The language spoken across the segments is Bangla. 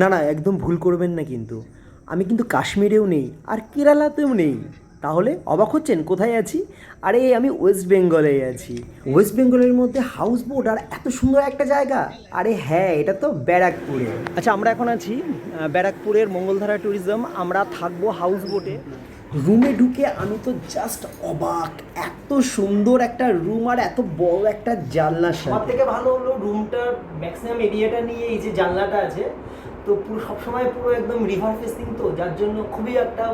না না একদম ভুল করবেন না কিন্তু। আমি কিন্তু কাশ্মীরেও নেই আর কেরালাতেও নেই। তাহলে অবাক হচ্ছেন? কোথায় আছি? আরে আমি ওয়েস্ট বেঙ্গলে আছি। ওয়েস্ট বেঙ্গলের মধ্যে হাউস বোট আর এত সুন্দর একটা জায়গা। আরে হ্যাঁ এটা তো ব্যারাকপুরে। আচ্ছা আমরা এখন আছি ব্যারাকপুরের মঙ্গলধারা ট্যুরিজম আমরা থাকব হাউস বোটে রুমে ঢুকে আমি তো জাস্ট অবাক। এত সুন্দর একটা রুম আর এত বড় একটা জানলা সব থেকে ভালো হলো রুমটার ম্যাক্সিমাম এরিয়াটা নিয়ে এই যে জানলাটা আছে। তো পুরো সবসময় পুরো একদম রিভার ফেসিং তো যার জন্য খুবই একটা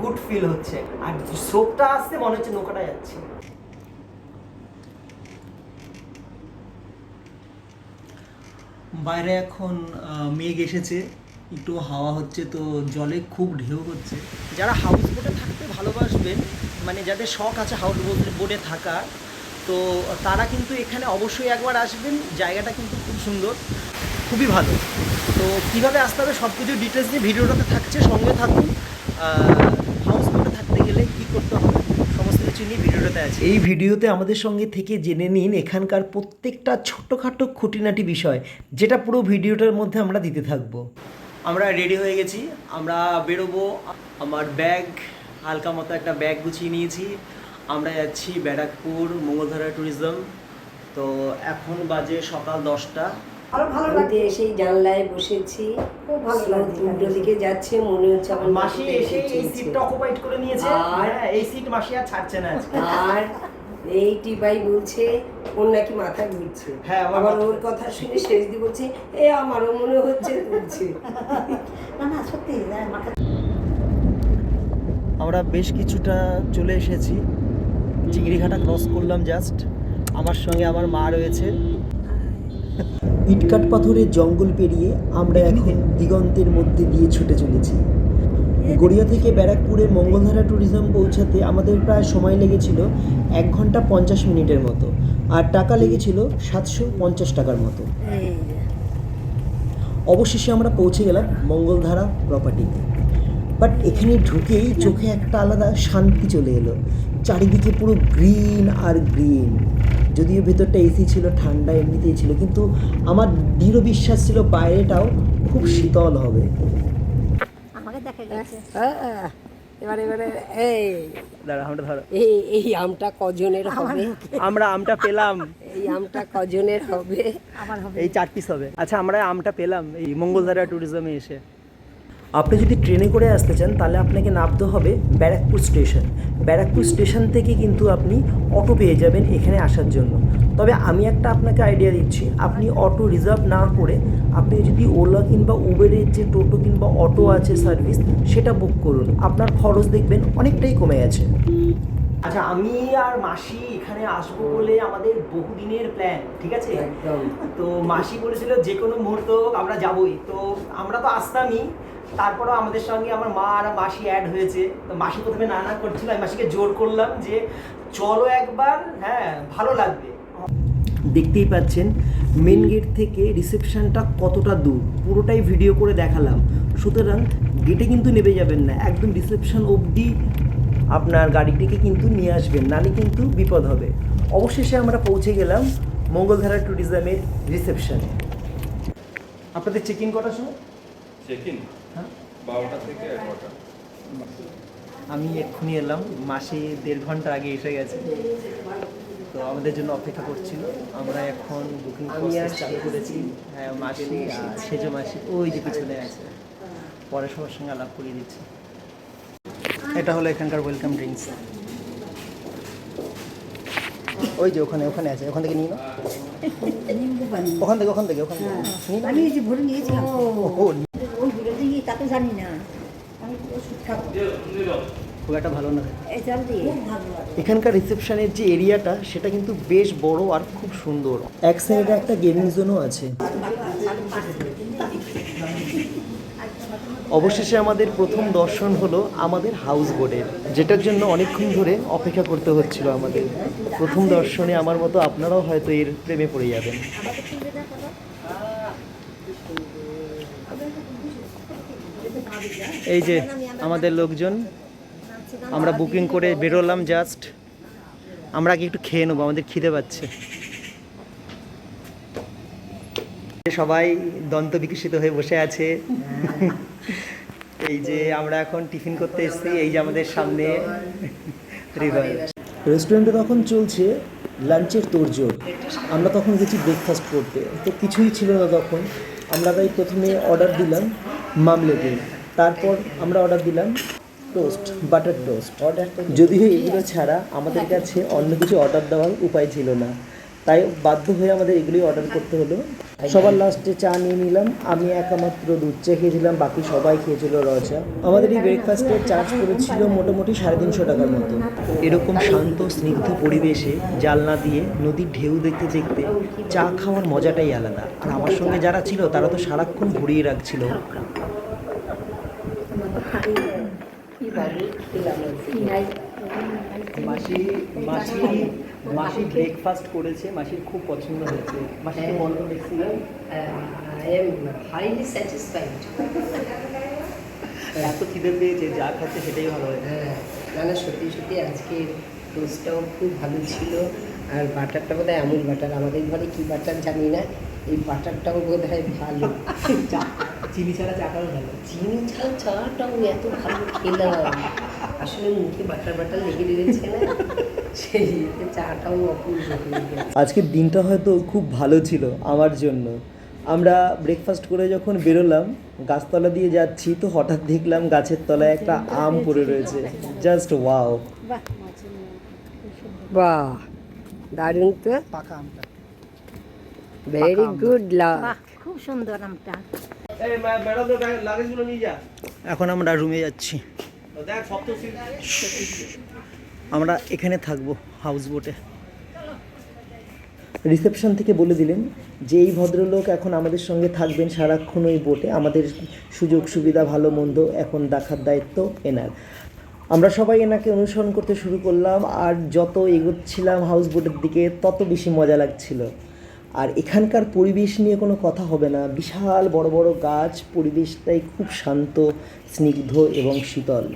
গুড ফিল হচ্ছে। আর স্রোতটা আসছে মনে হচ্ছে নৌকাটা যাচ্ছে। বাইরে এখন মেঘ এসেছে একটু হাওয়া হচ্ছে তো জলে খুব ঢেউ হচ্ছে। যারা হাউস বোটে থাকতে ভালোবাসবেন মানে যাদের শখ আছে হাউস বোটে থাকার তো তারা কিন্তু এখানে অবশ্যই একবার আসবেন জায়গাটা কিন্তু খুব সুন্দর খুবই ভালো। তো কীভাবে আসতে হবে? সব কিছু ডিটেলস নিয়ে ভিডিওটাতে থাকছে সঙ্গে থাকুন। হাউস বোটে থাকতে গেলে কী করতে হবে? সমস্ত কিছু নিয়ে ভিডিওটাতে আছে। এই ভিডিওতে আমাদের সঙ্গে থেকে জেনে নিন এখানকার প্রত্যেকটা ছোটোখাটো খুঁটিনাটি বিষয় যেটা পুরো ভিডিওটার মধ্যে আমরা দিতে থাকব। আমরা রেডি হয়ে গেছি। আমরা বেরোবো। আমার ব্যাগ হালকা মতো একটা ব্যাগ গুছিয়ে নিয়েছি। আমরা যাচ্ছি ব্যারাকপুর মঙ্গলধারা ট্যুরিজম তো এখন বাজে সকাল দশটা। আরও ভালো লাগছে। এসেই জানলায় বসেছি। খুব ভালো লাগছে উল্টো দিকে যাচ্ছে মনে হচ্ছে আমার মাসি এসে এই সিটটা অকুপাইড করে নিয়েছে। আর- হ্যাঁ, এই সিট মাসি আর ছাড়ছে না আজকে। আর এই টিপাই বলছে ওর নাকি মাথা ঘুরছে। হ্যাঁ, আমার আবার ওর কথা শুনে শেষ দি বলছে এ আমারও মনে হচ্ছে ঘুরছে। না না সত্যি হ্যাঁ, মাথা আমরা বেশ কিছুটা চলে এসেছি। চিংড়িঘাটা ক্রস করলাম জাস্ট আমার সঙ্গে আমার মা রয়েছে। ইটকাট পাথরের জঙ্গল পেরিয়ে আমরা এখন দিগন্তের মধ্যে দিয়ে ছুটে চলেছি। গড়িয়া থেকে ব্যারাকপুরের মঙ্গলধারা ট্যুরিজম পৌঁছাতে আমাদের প্রায় সময় লেগেছিল এক ঘণ্টা পঞ্চাশ মিনিটের মতো আর টাকা লেগেছিল সাতশো পঞ্চাশ টাকার মতো। অবশেষে আমরা পৌঁছে গেলাম মঙ্গলধারা প্রপার্টিতে বাট এখানে ঢুকেই চোখে একটা আলাদা শান্তি চলে এলো। চারিদিকে পুরো গ্রিন আর গ্রিন যদিও ভেতরটা এসি ছিল ঠান্ডা এমনিতেই ছিল কিন্তু আমার দৃঢ় বিশ্বাস ছিল বাইরেটাও খুব শীতল হবে। আমাকে দেখা গেছে। এবারে এবারে এই দাঁড়া আমরা ধরো। এই এই আমটা কজনের হবে? আমরা আমটা পেলাম। এই আমটা কজনের হবে? আমার হবে। এই চার পিস হবে। আচ্ছা আমরা আমটা পেলাম এই মঙ্গলধারা ট্যুরিজমে এসে। আপনি যদি ট্রেনে করে আসতে চান তাহলে আপনাকে নামতে হবে ব্যারাকপুর স্টেশন। ব্যারাকপুর স্টেশন থেকে কিন্তু আপনি অটো পেয়ে যাবেন এখানে আসার জন্য। তবে আমি একটা আপনাকে আইডিয়া দিচ্ছি। আপনি অটো রিজার্ভ না করে আপনি যদি ওলা কিংবা উবেরের যে টোটো কিংবা অটো আছে সার্ভিস সেটা বুক করুন। আপনার খরচ দেখবেন অনেকটাই কমে গেছে। আচ্ছা আমি আর মাসি এখানে আসব বলে আমাদের বহুদিনের প্ল্যান ঠিক আছে? তো মাসি বলেছিল যে কোনো মুহূর্ত আমরা যাবই। তো আমরা তো আসতামই তারপরও আমাদের সঙ্গে আমার মা আর মাসি অ্যাড হয়েছে। তো মাসি প্রথমে না না করছিল, আমি মাসিকে জোর করলাম যে, চলো একবার হ্যাঁ ভালো লাগবে। দেখতেই পাচ্ছেন মেন গেট থেকে রিসেপশনটা কতটা দূর। পুরোটাই ভিডিও করে দেখালাম। সুতরাং গেটে কিন্তু নেমে যাবেন না। একদম রিসেপশন অবধি আপনার গাড়িটিকে কিন্তু নিয়ে আসবেন। নালে কিন্তু বিপদ হবে। অবশেষে আমরা পৌঁছে গেলাম মঙ্গলধারা ট্যুরিজমের রিসেপশনে আপনাদের চেক ইন করার সময়? চেক ইন বারোটা থেকে এগারোটা। আমি এক্ষুনি এলাম। মাসে দেড় ঘণ্টা আগে এসে গেছে। তো আমাদের জন্য অপেক্ষা করছিল। আমরা এখন বুকিং প্রসেস চালু করেছি। হ্যাঁ মাসি সেজো মাসি। ওই যে পিছনে আছে। পরে সবার সঙ্গে আলাপ করিয়ে দিচ্ছি। এটা হলো এখানকার ওয়েলকাম ড্রিঙ্কস ওই যে ওখানে ওখানে আছে। ওখান থেকে নিয়ে নাও। ওখান থেকে ওখান থেকে ওখান থেকে। নিয়ে আমি যে ভরে দিয়ে তা তো জানি না। আমি ওষুধ খাব। খুব একটা ভালো না। এই জল দিয়ে। ভালো এখানকার রিসেপশনের যে এরিয়াটা সেটা কিন্তু বেশ বড় আর খুব সুন্দর। এক সাইডে একটা গেমিং জোনও আছে। অবশেষে আমাদের প্রথম দর্শন হলো আমাদের হাউস বোটের যেটার জন্য অনেকক্ষণ ধরে অপেক্ষা করতে হচ্ছিল আমাদের। প্রথম দর্শনে আমার মতো আপনারাও হয়তো এর প্রেমে পড়ে যাবেন। এই যে আমাদের লোকজন, আমরা বুকিং করে বেরোলাম জাস্ট আমরা আগে একটু খেয়ে নেব, আমাদের খিদে পাচ্ছে। সবাই দন্ত বিকশিত হয়ে বসে আছে। এই যে আমরা এখন টিফিন করতে এসেছি, এই যে আমাদের সামনে রেস্টুরেন্টে তখন চলছে লাঞ্চের তোড়জোড়। আমরা তখন গেছি ব্রেকফাস্ট করতে। তো কিছুই ছিল না তখন। আমরা তাই প্রথমে অর্ডার দিলাম মামলেটের। তারপর আমরা অর্ডার দিলাম টোস্ট বাটার টোস্ট অর্ডার যদিও এগুলো ছাড়া আমাদের কাছে অন্য কিছু অর্ডার দেওয়ার উপায় ছিল না। তাই বাধ্য হয়ে আমাদের এগুলোই অর্ডার করতে হলো। সবার লাস্টে চা নিয়ে নিলাম। আমি একা মাত্র দুধ চা খেয়েছিলাম, বাকি সবাই খেয়েছিল রচা আমাদের এই ব্রেকফাস্টের চার্জ করেছিল মোটামুটি সাড়ে তিনশো টাকার মতো। এরকম শান্ত, স্নিগ্ধ পরিবেশে জালনা দিয়ে নদীর ঢেউ দেখতে দেখতে চা খাওয়ার মজাটাই আলাদা। আর আমার সঙ্গে যারা ছিল, তারা তো সারাক্ষণ ঘুরিয়ে রাখছিল। মাসি মাসি মাসি ব্রেকফাস্ট করেছে মাসির খুব পছন্দ হয়েছে। মাসি হ্যাঁ। মন্দ দেখছি? আই এম হাইলি স্যাটিসফাইড এত খিদে পেয়েছে যা খাচ্ছে সেটাই ভালো হয়েছে। হ্যাঁ না না সত্যি সত্যি আজকে টোস্টটাও খুব ভালো ছিল। আর বাটারটা বোধ হয় আমুল বাটার। আমাদের ঘরে কি বাটার জানি না এই বাটারটাও বোধ হয় ভালো। চিনি ছাড়া চাটাও ভালো। চিনি ছাড়া চাটাও এত ভালো খেলাম। আসলে মুখে বাটার বাটার লেগে রয়েছে না সেই চাটাও অপূর্ব আজকের দিনটা হয়তো খুব ভালো ছিল আমার জন্য। আমরা ব্রেকফাস্ট করে যখন বেরোলাম গাছতলা দিয়ে যাচ্ছি তো হঠাৎ দেখলাম গাছের তলায় একটা আম পড়ে রয়েছে। জাস্ট ওয়াও বাহ দারুণ তো। পাকা আমটা। ভেরি গুড লাক খুব সুন্দর আমটা। এখন আমরা রুমে যাচ্ছি। আমরা এখানে থাকব হাউস বোটে রিসেপশন থেকে বলে দিলেন যে এই ভদ্রলোক এখন আমাদের সঙ্গে থাকবেন সারাক্ষণ ওই বোটে আমাদের সুযোগ সুবিধা ভালো মন্দ এখন দেখার দায়িত্ব এনার। আমরা সবাই এনাকে অনুসরণ করতে শুরু করলাম আর যত এগোচ্ছিলাম হাউস বোটের দিকে তত বেশি মজা লাগছিল। আর এখানকার পরিবেশ নিয়ে কোনো কথা হবে না। বিশাল বড় বড় গাছ পরিবেশটাই খুব শান্ত স্নিগ্ধ এবং শীতল।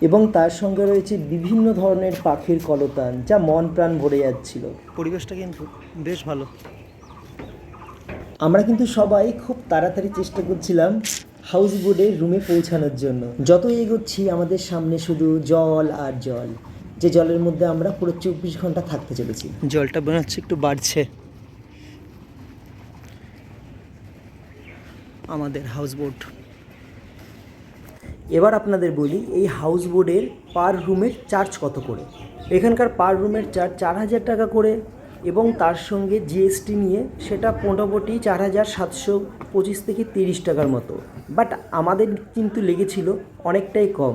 এবং তার সঙ্গে রয়েছে বিভিন্ন ধরনের পাখির কলতান যা মন প্রাণ ভরে যাচ্ছিল। পরিবেশটা কিন্তু বেশ ভালো। আমরা কিন্তু সবাই খুব তাড়াতাড়ি চেষ্টা করছিলাম হাউস বোর্ডে রুমে পৌঁছানোর জন্য। যত এগোচ্ছি আমাদের সামনে শুধু জল আর জল। যে জলের মধ্যে আমরা পুরো চব্বিশ ঘণ্টা থাকতে চলেছি। জলটা মনে একটু বাড়ছে। আমাদের হাউস বোট এবার আপনাদের বলি, এই হাউস বোর্ডের পার রুমের চার্জ কত করে? এখানকার পার রুমের চার্জ চার হাজার টাকা করে এবং তার সঙ্গে জিএসটি নিয়ে সেটা মোটামুটি চার হাজার সাতশো পঁচিশ থেকে তিরিশ টাকার মতো। বাট আমাদের কিন্তু লেগেছিল অনেকটাই কম।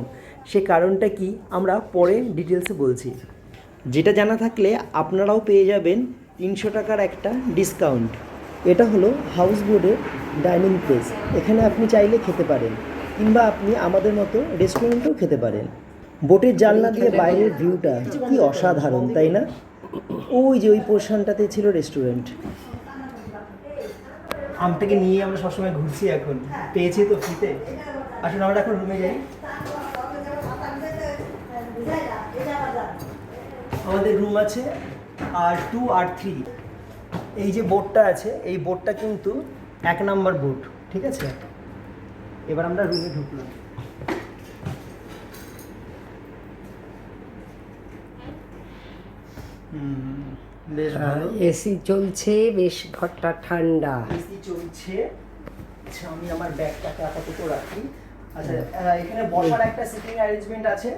সে কারণটা কি? আমরা পরে ডিটেলসে বলছি। যেটা জানা থাকলে আপনারাও পেয়ে যাবেন তিনশো টাকার একটা ডিসকাউন্ট এটা হলো হাউস বোর্ডের ডাইনিং প্লেস এখানে আপনি চাইলে খেতে পারেন কিংবা আপনি আমাদের মতো রেস্টুরেন্টেও খেতে পারেন। বোটের জানলা দিয়ে বাইরের ভিউটা কি অসাধারণ তাই না? ওই যে ওই পোর্শনটাতে ছিল রেস্টুরেন্ট আমটাকে নিয়ে আমরা সবসময় ঘুরছি এখন। পেয়েছি তো ফ্রিতে আসলে আমরা এখন রুমে যাই। আমাদের রুম আছে আর টু আর থ্রি এই যে বোর্ডটা আছে এই বোর্ডটা কিন্তু এক নাম্বার বোর্ড ঠিক আছে? এবার আমরা রুমে ঢুকলাম। এসি চলছে বেশ ঘরটা ঠান্ডা। এসি চলছে। আচ্ছা আমি আমার ব্যাগটাকে আপাতত রাখি। আচ্ছা এখানে বসার একটা সিটিং অ্যারেঞ্জমেন্ট আছে।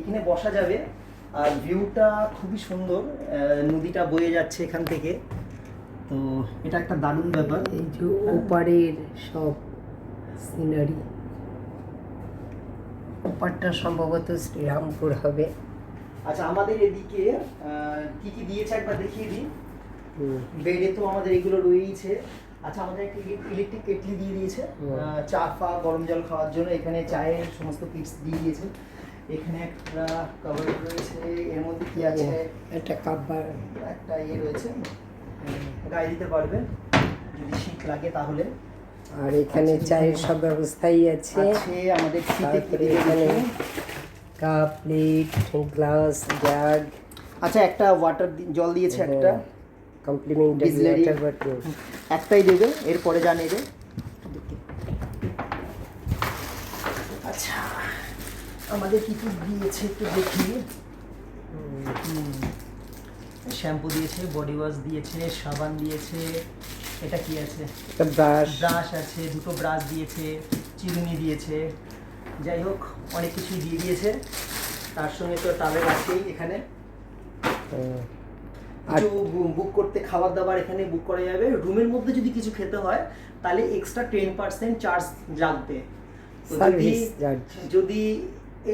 এখানে বসা যাবে। আর ভিউটা খুবই সুন্দর। নদীটা বয়ে যাচ্ছে এখান থেকে। তো এটা একটা দারুণ ব্যাপার। এই যে ওপারের সব সিনারি ওপারটা সম্ভবত শ্রীরামপুর হবে। আচ্ছা আমাদের এদিকে কি কি দিয়েছে একবার দেখিয়ে দিই। বেডে তো আমাদের এগুলো রয়েইছে। আচ্ছা আমাদের একটা ইলেকট্রিক কেটলি দিয়ে দিয়েছে। চা ফা গরম জল খাওয়ার জন্য এখানে চায়ের সমস্ত কিটস দিয়ে দিয়েছে। এখানে একটা কভার রয়েছে এর মধ্যে কি আছে? একটা কাব্বার একটা ইয়ে রয়েছে। গায়ে দিতে পারবে। যদি শীত লাগে তাহলে। আর এখানে চায়ের সব ব্যবস্থাই আছে। আমাদের শীতে এখানে কাপ প্লেট গ্লাস জাগ। আচ্ছা একটা ওয়াটার জল দিয়েছে একটা। কমপ্লিমেন্টারি ওয়াটার বটল একটাই দেবে এরপরে যা নেবে। আচ্ছা আমাদের কি কি দিয়েছে একটু দেখি শ্যাম্পু দিয়েছে বডি ওয়াশ দিয়েছে সাবান দিয়েছে এটা কি আছে? ব্রাশ। ব্রাশ আছে দুটো ব্রাশ দিয়েছে চিরুনি দিয়েছে। যাই হোক অনেক কিছুই দিয়ে দিয়েছে। তার সঙ্গে তো টাবের আছেই এখানে। কিছু বুক করতে খাবার দাবার এখানে বুক করা যাবে। রুমের মধ্যে যদি কিছু খেতে হয় তাহলে এক্সট্রা টেন পার্সেন্ট চার্জ লাগবে। যদি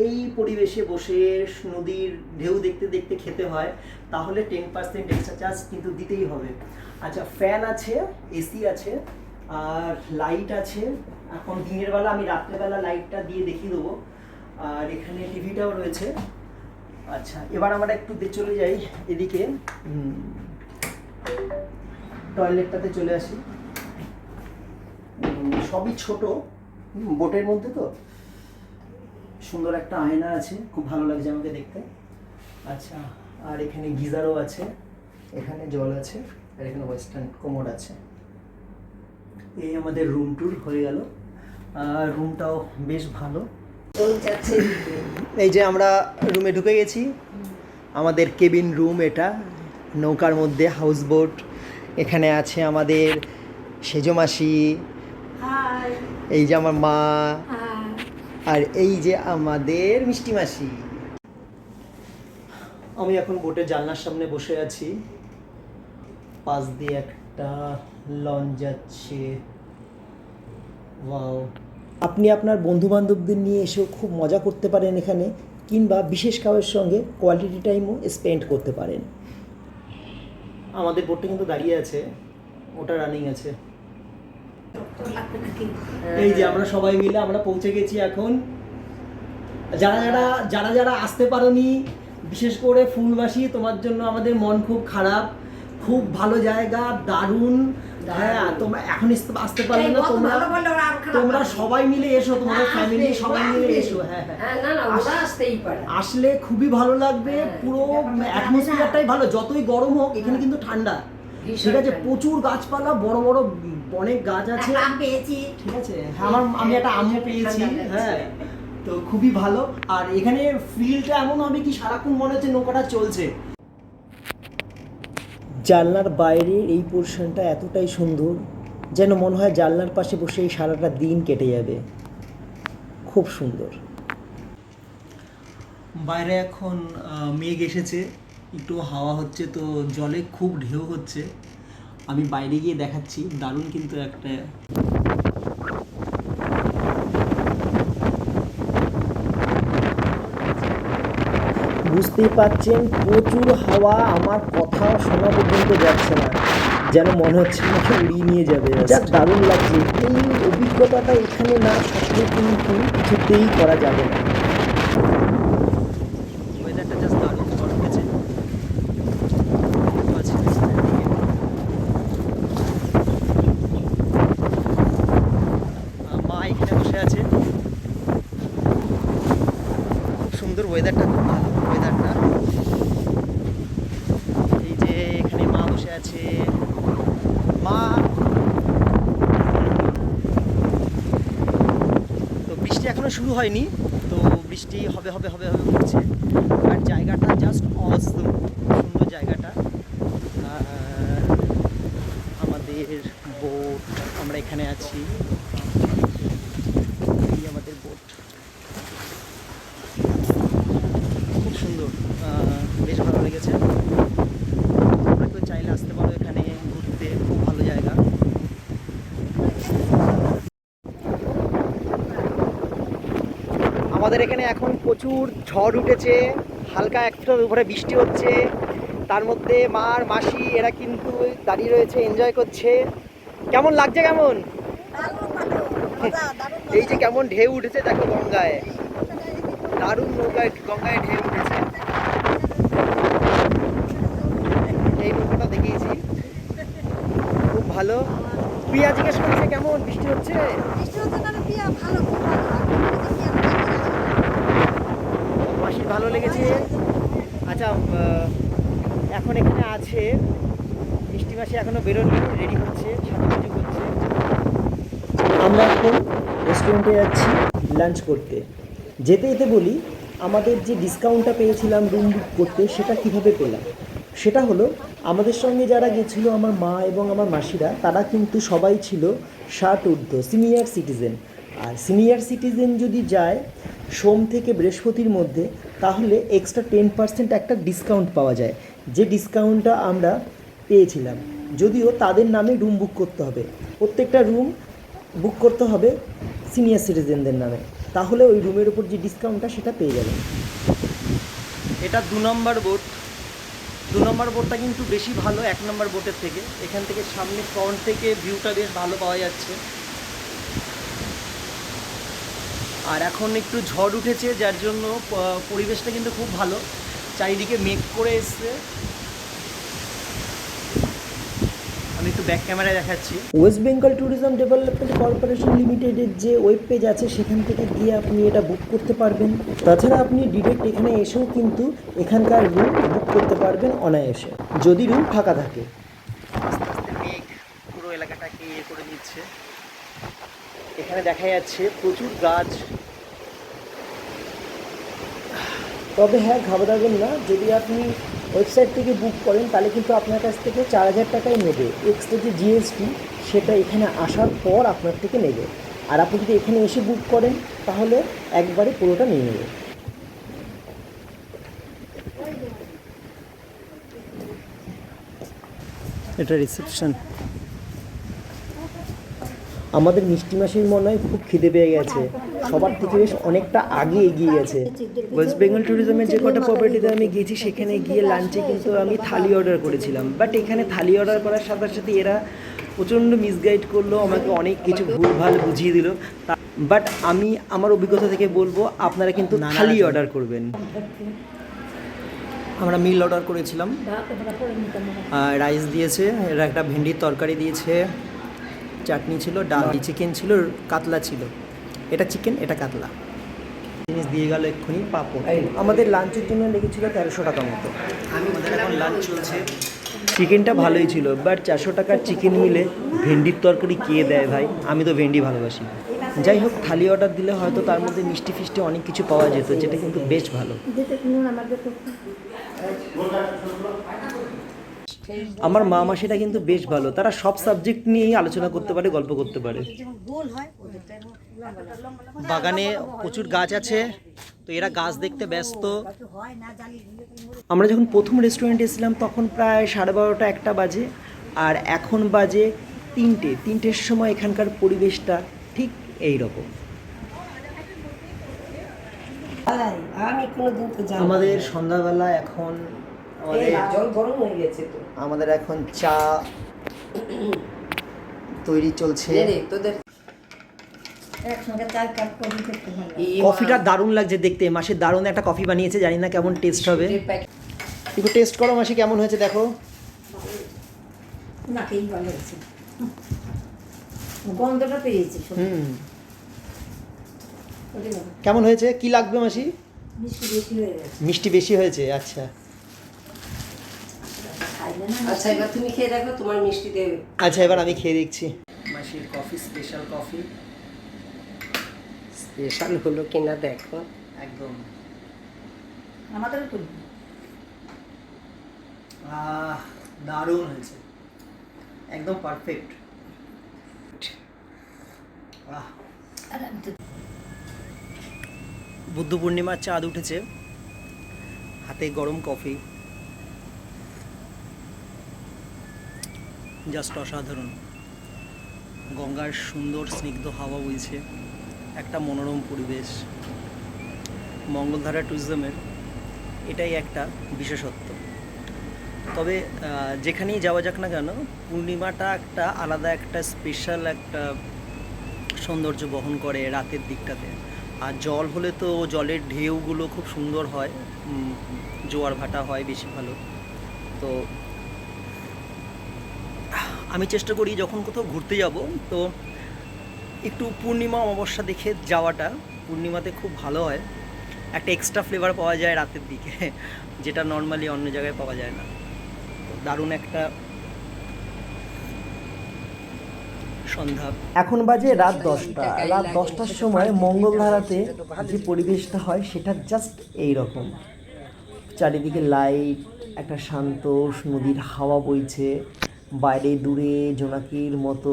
এই পরিবেশে বসে নদীর ঢেউ দেখতে দেখতে খেতে হয়, তাহলে টেন পার্সেন্ট এক্সট্রা চার্জ কিন্তু দিতেই হবে। আচ্ছা ফ্যান আছে এসি আছে, আর লাইট আছে। এখন দিনের বেলা আমি রাত্রেবেলা লাইটটা দিয়ে দেখিয়ে দেবো। আর এখানে টিভিটাও রয়েছে। আচ্ছা এবার আমরা একটু চলে যাই এদিকে। টয়লেটটাতে চলে আসি। সবই ছোট, বোটের মধ্যে তো। সুন্দর একটা আয়না আছে খুব ভালো লাগছে আমাকে দেখতে। আচ্ছা আর এখানে গিজারও আছে এখানে জল আছে আর এখানে ওয়েস্টার্ন কোমর আছে। এই আমাদের রুম ট্যুর হয়ে গেল। আর রুমটাও বেশ ভালো। এই যে আমরা রুমে ঢুকে গেছি। আমাদের কেবিন রুম এটা নৌকার মধ্যে হাউস বোট এখানে আছে আমাদের সেজো মাসি এই যে আমার মা। আর এই যে আমাদের মিষ্টি মাসি। আমি এখন বোটের জানলার সামনে বসে আছি। পাশ দিয়ে একটা লঞ্চ যাচ্ছে। ওয়াও। আপনি আপনার বন্ধু বান্ধবদের নিয়ে এসেও খুব মজা করতে পারেন এখানে, কিংবা বিশেষ কারোর সঙ্গে কোয়ালিটি টাইমও স্পেন্ড করতে পারেন। আমাদের বোটটা কিন্তু দাঁড়িয়ে আছে, ওটা রানিং আছে। এই যে আমরা সবাই মিলে আমরা পৌঁছে গেছি এখন। যারা যারা যারা যারা আসতে পারোনি বিশেষ করে ফুলবাসী তোমার জন্য আমাদের মন খুব খারাপ। খুব ভালো জায়গা দারুণ। হ্যাঁ তোমরা এখন আসতে- পারলে না তোমরা তোমরা সবাই মিলে এসো তোমাদের হ্যাঁ, ফ্যামিলি সবাই মিলে এসো হ্যাঁ হ্যাঁ। হ্যাঁ আসলে খুবই ভালো লাগবে হ্যাঁ, পুরো অ্যাটমসফিয়ারটাই ভালো যতই গরম হোক এখানে কিন্তু ঠান্ডা। ঠিক আছে প্রচুর গাছপালা বড় বড় অনেক গাছ আছে। আম পেয়েছি। ঠিক আছে? হ্যাঁ আমার আমি একটা আম্মু পেয়েছি। হ্যাঁ তো খুবই ভালো। আর এখানে ফিলটা এমন হবে কি সারাক্ষণ মনে হচ্ছে নৌকাটা চলছে। জানলার বাইরের এই পোর্শনটা এতটাই সুন্দর যেন মনে হয় জানলার পাশে বসে এই সারাটা দিন কেটে যাবে। খুব সুন্দর। বাইরে এখন মেঘ এসেছে। একটু হাওয়া হচ্ছে তো জলে খুব ঢেউ হচ্ছে। আমি বাইরে গিয়ে দেখাচ্ছি দারুণ কিন্তু একটা বুঝতেই পাচ্ছেন প্রচুর হাওয়া আমার কথা শোনা পর্যন্ত যাচ্ছে না। যেন মনে হচ্ছে আমাকে উড়িয়ে নিয়ে যাবে। যা দারুণ লাগছে। এই অভিজ্ঞতাটা এখানে না থাকলে কিন্তু কিছুতেই করা যাবে না ওয়েদারটা জাস্ট দারুণ ঝড় উঠেছে মা এখানে বসে আছে খুব সুন্দর ওয়েদারটা খুব ভালো ওয়েদারটা এই যে এখানে মা বসে আছে মা তো বৃষ্টি এখনও শুরু হয়নি তো বৃষ্টি হবে হবে হবে হবে হচ্ছে। আর জায়গাটা জাস্ট অসম সুন্দর জায়গাটা আর আমাদের বোট আমরা এখানে আছি এই আমাদের বোট খুব সুন্দর আহ, বেশ ভালো লেগেছে তোমরা কেউ চাইলে আসতে পারো এখানে ঘুরতে খুব ভালো জায়গা আমাদের এখানে এখন প্রচুর ঝড় উঠেছে, হালকা একটা উপরে বৃষ্টি হচ্ছে। তার মধ্যে মার, মাসি, এরা কিন্তু দাঁড়িয়ে রয়েছে এনজয় করছে। কেমন লাগছে কেমন? এই যে কেমন ঢেউ উঠেছে, দেখো গঙ্গায়। দারুণ নৌকায় গঙ্গায় ঢেউ উঠেছে। এই নৌকাটা দেখিয়েছি। খুব ভালো। প্রিয়া জিজ্ঞেস করছে, কেমন বৃষ্টি হচ্ছে? মাসির ভালো লেগেছে। আচ্ছা এখন এখানে আছে। মিষ্টি মাসি এখনও বেরোনি রেডি হচ্ছে, সাজুগুজু করছে। আমরা এখন রেস্টুরেন্টে যাচ্ছি লাঞ্চ করতে। যেতে যেতে বলি, আমাদের যে ডিসকাউন্টটা পেয়েছিলাম রুম বুক করতে, সেটা কীভাবে পেলাম? সেটা হলো, আমাদের সঙ্গে যারা গেছিল আমার মা এবং আমার মাসিরা, তারা কিন্তু সবাই ছিল ষাট ঊর্ধ্ব সিনিয়র সিটিজেন আর সিনিয়র সিটিজেন যদি যায় সোম থেকে বৃহস্পতির মধ্যে, তাহলে এক্সট্রা টেন পার্সেন্ট একটা ডিসকাউন্ট পাওয়া যায়। যে ডিসকাউন্টটা আমরা পেয়েছিলাম, যদিও তাদের নামে রুম বুক করতে হবে। প্রত্যেকটা রুম বুক করতে হবে সিনিয়র সিটিজেনদের নামে। তাহলে ওই রুমের উপর যে ডিসকাউন্টটা সেটা পেয়ে যাবেন এটা দু নম্বর বোট দু নম্বর বোটটা কিন্তু বেশি ভালো, এক নম্বর বোটের থেকে। এখান থেকে সামনে ফ্রন্ট থেকে ভিউটা বেশ ভালো পাওয়া যাচ্ছে। আর এখন একটু ঝড় উঠেছে যার জন্য পরিবেশটা কিন্তু খুব ভালো। চারিদিকে মেঘ করে এসছে। আমি একটু ব্যাক ক্যামেরায় দেখাচ্ছি। West Bengal tourism development corporation লিমিটেডের যে ওয়েব পেজ আছে সেখান থেকে গিয়ে আপনি এটা বুক করতে পারবেন। তাছাড়া আপনি ডিরেক্ট এখানে এসেও কিন্তু এখানকার রুম বুক করতে পারবেন অনায়াসে যদি রুম ফাঁকা থাকে। আস্তে আস্তে মেঘ পুরো এলাকাটাকে ইয়ে করে দিচ্ছে। এখানে দেখা যাচ্ছে প্রচুর গাছ তবে হ্যাঁ ঘাবড়াবেন না। যদি আপনি ওয়েবসাইট থেকে বুক করেন, তাহলে কিন্তু আপনার কাছ থেকে চার হাজার টাকাই নেবে। এক্সট্রা যে জিএসটি সেটা এখানে আসার পর আপনার থেকে নেবে। আর আপনি যদি এখানে এসে বুক করেন, তাহলে একবারে পুরোটা নিয়ে নেবে। এটা রিসেপশন আমাদের মিষ্টি মাসির মনে হয় খুব খিদে পেয়ে গেছে। সবার থেকে বেশ অনেকটা আগে এগিয়ে গেছে। ওয়েস্ট বেঙ্গল ট্যুরিজমের যে কটা প্রপার্টিতে আমি গেছি সেখানে গিয়ে লাঞ্চে কিন্তু আমি থালি অর্ডার করেছিলাম। বাট এখানে থালি অর্ডার করার সাথে সাথে এরা প্রচণ্ড মিসগাইড করল আমাকে অনেক কিছু ভুলভাল বুঝিয়ে দিল। বাট আমি আমার অভিজ্ঞতা থেকে বলব আপনারা কিন্তু থালি অর্ডার করবেন। আমরা মিল অর্ডার করেছিলাম। রাইস দিয়েছে এরা একটা ভেন্ডির তরকারি দিয়েছে। চাটনি ছিল ডাল চিকেন ছিল কাতলা ছিল। এটা চিকেন এটা কাতলা। জিনিস দিয়ে গেল এক্ষুনি পাপড়। আমাদের লাঞ্চের জন্য লেগেছিল তেরোশো টাকা মতো। আমাদের এখন লাঞ্চ চলছে। চিকেনটা ভালোই ছিল বাট চারশো টাকার চিকেন মিলে ভেন্ডির তরকারি কে দেয় ভাই? আমি তো ভেন্ডি ভালোবাসি। যাই হোক থালি অর্ডার দিলে হয়তো তার মধ্যে মিষ্টি ফিষ্টি অনেক কিছু পাওয়া যেত যেটা কিন্তু বেশ ভালো। আমার মা মাসিটা কিন্তু বেশ ভালো। তারা সব সাবজেক্ট নিয়েই আলোচনা করতে পারে গল্প করতে পারে। বাগানে প্রচুর গাছ আছে তো এরা গাছ দেখতে ব্যস্ত। আমরা যখন প্রথম রেস্টুরেন্টে এসেছিলাম তখন প্রায় সাড়ে বারোটা একটা বাজে আর এখন বাজে তিনটে। তিনটের সময় এখানকার পরিবেশটা ঠিক এই রকম আমাদের সন্ধ্যাবেলা এখন জল গরম হয়ে গেছে তো। আমাদের এখন চা তৈরি চলছে। তোদের কফিটা দারুণ লাগছে দেখতে। মাসে দারুণ একটা কফি বানিয়েছে জানি না কেমন টেস্ট হবে। একটু টেস্ট করো মাসে কেমন হয়েছে দেখো। নাকেই ভালো হয়েছে। গন্ধটা পেয়েছি হুম। কেমন হয়েছে? কি লাগবে মাসি? মিষ্টি বেশি হয়ে গেছে। মিষ্টি বেশি হয়েছে আচ্ছা। আচ্ছা এবার তুমি খেয়ে দেখো তোমার মিষ্টি দেবে। আচ্ছা এবার আমি খেয়ে দেখছি। মাসির কফি স্পেশাল কফি। স্পেশাল হলো কিনা দেখো। একদম। আমাদের তো আহ দারুণ হয়েছে। একদম পারফেক্ট আহ। আর বুদ্ধ পূর্ণিমার চাঁদ উঠেছে। হাতে গরম কফি। জাস্ট অসাধারণ। গঙ্গার সুন্দর স্নিগ্ধ হাওয়া বইছে, একটা মনোরম পরিবেশ। মঙ্গলধারা ট্যুরিজমের এটাই একটা বিশেষত্ব। তবে যেখানেই যাওয়া যাক না কেন, পূর্ণিমাটা একটা আলাদা একটা স্পেশাল একটা সৌন্দর্য বহন করে রাতের দিকটাতে। আর জল হলে তো জলের ঢেউগুলো খুব সুন্দর হয় জোয়ার ভাটা হয় বেশি ভালো। তো আমি চেষ্টা করি যখন কোথাও ঘুরতে যাব, তো একটু পূর্ণিমা অমাবস্যা দেখে যাওয়াটা, পূর্ণিমাতে খুব ভালো হয়। একটা এক্সট্রা ফ্লেভার পাওয়া যায় রাতের দিকে, যেটা নর্মালি অন্য জায়গায় পাওয়া যায় না। দারুণ একটা সন্ধ্যা। এখন বাজে রাত দশটা। রাত দশটার সময় মঙ্গলধারাতে যে পরিবেশটা হয়, সেটা জাস্ট এই রকম চারিদিকে লাইট একটা শান্ত, নদীর হাওয়া বইছে। বাইরে দূরে জোনাকির মতো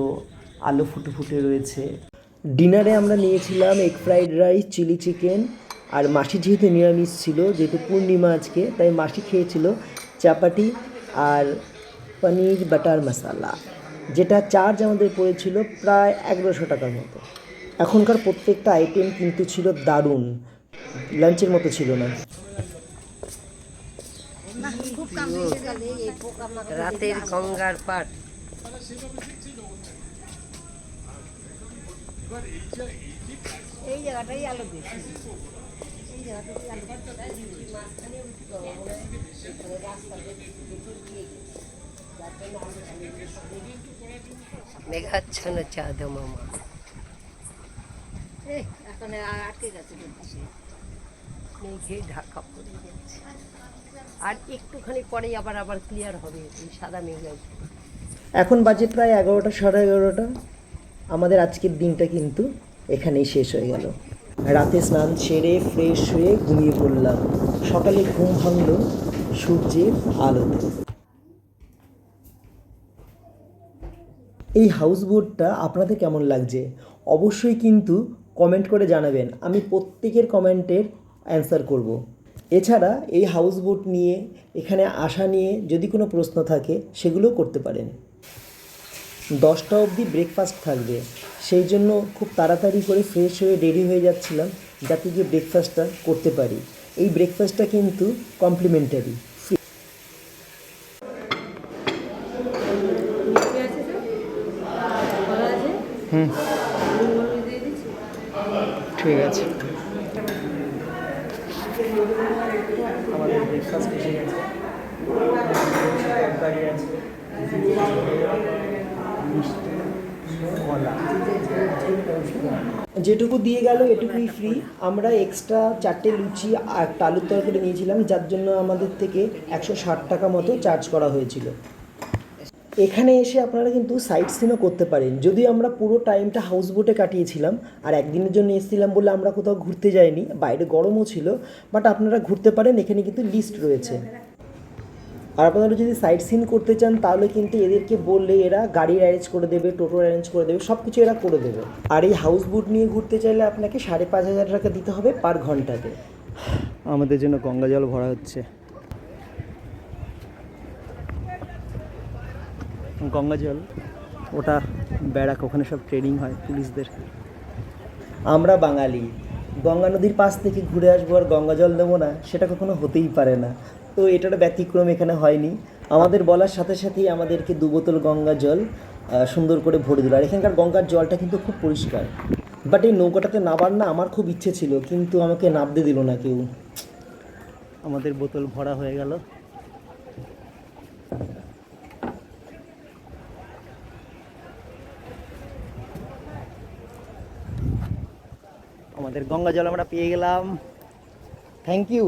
আলো ফুটে ফুটে রয়েছে। ডিনারে আমরা নিয়েছিলাম egg fried rice chilli chicken আর মাসি যেহেতু নিরামিষ ছিল, যেহেতু পূর্ণিমা আজকে, তাই মাসি খেয়েছিল চাপাটি আর পনির বাটার মশালা, যেটা চার্জ আমাদের পড়েছিল প্রায় এগারোশো টাকার মতো। এখনকার প্রত্যেকটা আইটেম কিন্তু ছিল দারুণ। লাঞ্চের মতো ছিল না। রাতের গঙ্গার পাট এই জায়গাটাই আলো বেশি। এই জায়গাটাই আলো মেঘাচ্ছন্ন চাঁদ মামা। এখন আটকে গেছে মেঘে ঢাকা পড়ে যাচ্ছে আর একটুখানি পরেই আবার আবার ক্লিয়ার হবে এই সাদা মেঘ আসবে। এখন বাজে প্রায় এগারোটা, সাড়ে এগারোটা। আমাদের আজকের দিনটা কিন্তু এখানেই শেষ হয়ে গেল। রাতে স্নান সেরে ফ্রেশ হয়ে ঘুমিয়ে পড়লাম। সকালে ঘুম ভাঙল, সূর্যের আলোতে। এই হাউস বোটটা আপনাদের কেমন লাগছে? অবশ্যই কিন্তু কমেন্ট করে জানাবেন। আমি প্রত্যেকের কমেন্টের অ্যান্সার করব। এছাড়া এই হাউস বোট নিয়ে, এখানে আসা নিয়ে যদি কোনো প্রশ্ন থাকে, সেগুলো করতে পারেন। দশটা অবধি ব্রেকফাস্ট থাকবে। সেই জন্য খুব তাড়াতাড়ি করে ফ্রেশ হয়ে রেডি হয়ে যাচ্ছিলাম, যাতে গিয়ে ব্রেকফাস্টটা করতে পারি। এই ব্রেকফাস্টটা কিন্তু কমপ্লিমেন্টারি হুম ঠিক আছে আমাদের ব্রেকফাস্ট এসে গেছে তরকারি আছে মিষ্টি কলা যেটুকু দিয়ে গেল, এটুকুই ফ্রি আমরা এক্সট্রা চারটে লুচি আর একটা আলুর তরকারি নিয়েছিলাম, যার জন্য আমাদের থেকে একশো ষাট টাকা মতো চার্জ করা হয়েছিল। এখানে এসে আপনারা কিন্তু সাইট সিনও করতে পারেন। যদিও আমরা পুরো টাইমটা হাউস বোটে কাটিয়েছিলাম, আর একদিনের জন্য এসেছিলাম বলে আমরা কোথাও ঘুরতে যাইনি, বাইরে গরমও ছিল বাট আপনারা ঘুরতে পারেন, এখানে কিন্তু লিস্ট রয়েছে। আর আপনারা যদি সাইট সিন করতে চান তাহলে কিন্তু এদেরকে বললে এরা গাড়ি অ্যারেঞ্জ করে দেবে টোটো অ্যারেঞ্জ করে দেবে সব কিছু এরা করে দেবে। আর এই হাউস বোট নিয়ে ঘুরতে চাইলে আপনাকে সাড়ে পাঁচ হাজার টাকা দিতে হবে পার ঘন্টাতে। আমাদের জন্য গঙ্গা জল ভরা হচ্ছে। গঙ্গা জল ওটা ব্যারাক ওখানে সব ট্রেনিং হয় পুলিশদের। আমরা বাঙালি গঙ্গা নদীর পাশ থেকে ঘুরে আসব আর গঙ্গা জল দেবো না সেটা কখনো হতেই পারে না। তো এটার ব্যতিক্রম এখানে হয়নি। আমাদের বলার সাথে সাথেই আমাদেরকে দু বোতল গঙ্গা জল সুন্দর করে ভরে দিল। আর এখানকার গঙ্গার জলটা কিন্তু খুব পরিষ্কার। বাট এই নৌকাটাতে নাবার না আমার খুব ইচ্ছে ছিল, কিন্তু আমাকে নাবতে দিল না কেউ। আমাদের বোতল ভরা হয়ে গেল। আমাদের গঙ্গা জল আমরা পেয়ে গেলাম। থ্যাংক ইউ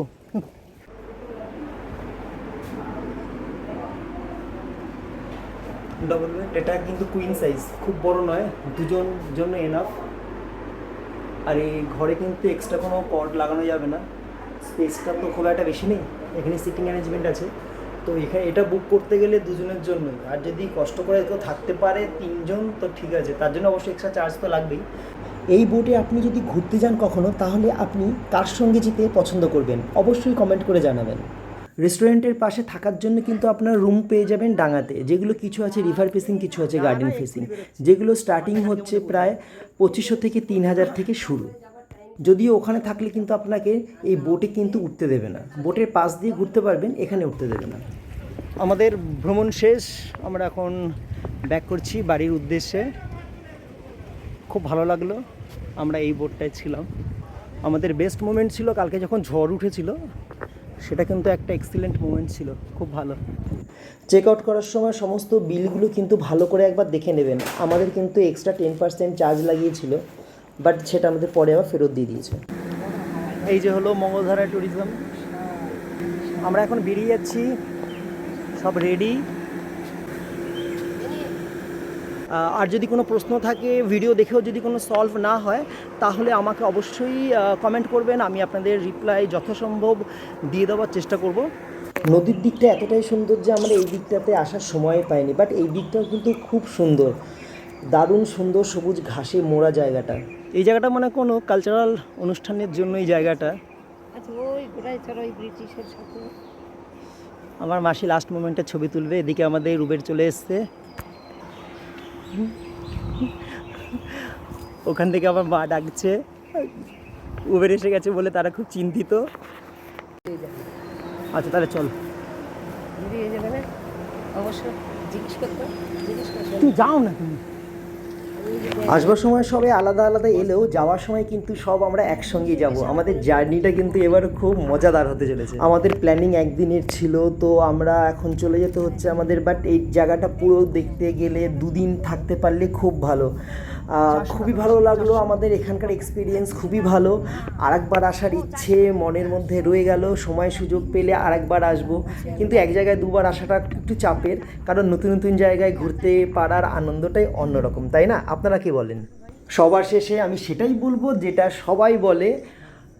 ডবল বেড এটা কিন্তু কুইন সাইজ খুব বড় নয়, দুজন জন্য এনাফ আর এই ঘরে কিন্তু এক্সট্রা কোনো কর্ড লাগানো যাবে না স্পেসটা তো খুব একটা বেশি নেই, এখানে সিটিং অ্যারেঞ্জমেন্ট আছে। তো এখানে এটা বুক করতে গেলে দুজনের জন্যই, আর যদি কষ্ট করে কেউ থাকতে পারে তিনজন, তো ঠিক আছে, তার জন্য অবশ্যই এক্সট্রা চার্জ তো লাগবেই। এই বোটে আপনি যদি ঘুরতে যান কখনো, তাহলে আপনি কার সঙ্গে যেতে পছন্দ করবেন? অবশ্যই কমেন্ট করে জানাবেন। রেস্টুরেন্টের পাশে থাকার জন্য কিন্তু আপনার রুম পেয়ে যাবেন ডাঙাতে। যেগুলো কিছু আছে রিভার ফেসিং কিছু আছে গার্ডেন ফেসিং যেগুলো স্টার্টিং হচ্ছে প্রায় পঁচিশশো থেকে তিন হাজার থেকে শুরু। যদিও ওখানে থাকলে কিন্তু আপনাকে এই বোটে কিন্তু উঠতে দেবে না। বোটের পাশ দিয়ে ঘুরতে পারবেন, এখানে উঠতে দেবে না। আমাদের ভ্রমণ শেষ। আমরা এখন ব্যাক করছি বাড়ির উদ্দেশ্যে। খুব ভালো লাগল। আমরা এই বোটটায় ছিলাম। আমাদের বেস্ট মোমেন্ট ছিল কালকে যখন ঝড় উঠেছিল। সেটা কিন্তু একটা এক্সিলেন্ট মোমেন্ট ছিল, খুব ভালো। চেক আউট করার সময় সমস্ত বিলগুলো কিন্তু ভালো করে একবার দেখে নেবেন। আমাদের কিন্তু এক্সট্রা টেন পার্সেন্ট চার্জ লাগিয়েছিল বাট সেটা আমাদের পরে আবার ফেরত দিয়ে দিয়েছে। এই যে হলো মঙ্গলধারা ট্যুরিজম আমরা এখন বেরিয়ে যাচ্ছি, সব রেডি আর যদি কোনো প্রশ্ন থাকে ভিডিও দেখেও যদি কোনো সলভ না হয় তাহলে আমাকে অবশ্যই কমেন্ট করবেন। আমি আপনাদের রিপ্লাই যথাসম্ভব দিয়ে দেওয়ার চেষ্টা করব। নদীর দিকটা এতটাই সুন্দর যে আমরা এই দিকটাতে আসার সময় পাইনি বাট এই দিকটাও কিন্তু খুব সুন্দর। দারুণ সুন্দর সবুজ ঘাসে মোড়া জায়গাটা। এই জায়গাটা মানে কোনো কালচারাল অনুষ্ঠানের জন্য এই জায়গাটা। আচ্ছা ওই গোটাই তোর ওই ব্রিটিশের আমার মাসি লাস্ট মোমেন্টে ছবি তুলবে এদিকে আমাদের রুবের চলে এসছে। ওখান থেকে আমার মা ডাকছে। উবের এসে গেছে বলে তারা খুব চিন্তিত। আচ্ছা তাহলে চল। অবশ্যই অবশ্য জিজ্ঞেস করতো জিজ্ঞেস যাও না তুমি। আসবার সময় সবাই আলাদা আলাদা এলেও যাওয়ার সময় কিন্তু সব আমরা একসঙ্গে যাব। আমাদের জার্নিটা কিন্তু এবার খুব মজাদার হতে চলেছে। আমাদের প্ল্যানিং একদিনের ছিল, তো আমরা এখন চলে যেতে হচ্ছে আমাদের বাট এই জায়গাটা পুরো দেখতে গেলে দুদিন থাকতে পারলে খুব ভালো। খুবই ভালো লাগল আমাদের এখানকার এক্সপিরিয়েন্স খুবই ভালো। আরেকবার আসার ইচ্ছে মনের মধ্যে রয়ে গেল সময় সুযোগ পেলে আরেকবার আসব। কিন্তু এক জায়গায় দুবার আসাটা একটু চাপের কারণ নতুন নতুন জায়গায় ঘুরতে পারার আনন্দটাই অন্যরকম তাই না? আপনারা কি বলেন? সবার শেষে আমি সেটাই বলব যেটা সবাই বলে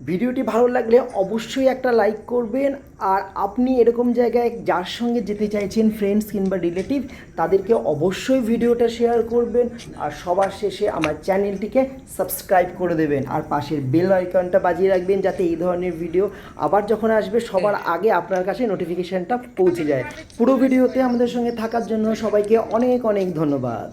ভিডিওটি ভালো লাগলে অবশ্যই একটা লাইক করবেন। আর আপনি এরকম জায়গায় যার সঙ্গে যেতে চাইছেন ফ্রেন্ডস কিংবা রিলেটিভ তাদেরকে অবশ্যই ভিডিওটা শেয়ার করবেন। আর সবার শেষে আমার চ্যানেলটিকে সাবস্ক্রাইব করে দেবেন। আর পাশের বেল আইকনটা বাজিয়ে রাখবেন যাতে এই ধরনের ভিডিও আবার যখন আসবে সবার আগে আপনার কাছে নোটিফিকেশানটা পৌঁছে যায়। পুরো ভিডিওতে আমাদের সঙ্গে থাকার জন্য সবাইকে অনেক অনেক ধন্যবাদ।